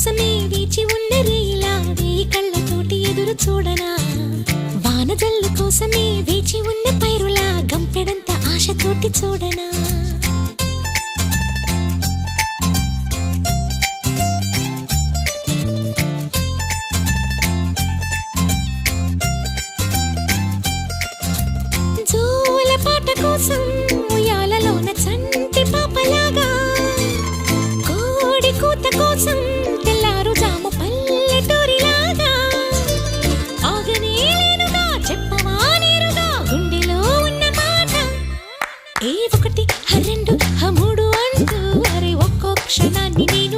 కోసమే వేచి ఉన్న రేలా వేయి కళ్ళతోటి ఎదురు చూడనా? వానజల్లు కోసమే వేచి ఉన్న పైరులా గంపెడంత ఆశతోటి చూడనా? జోల పాట కోసం ఉయ్యాలలోన చంటి పాపలాగా కోడి కూత కోసం ఒకటి రెండు మూడు అంటూ అరే ఒక్కో క్షణాన్ని నేను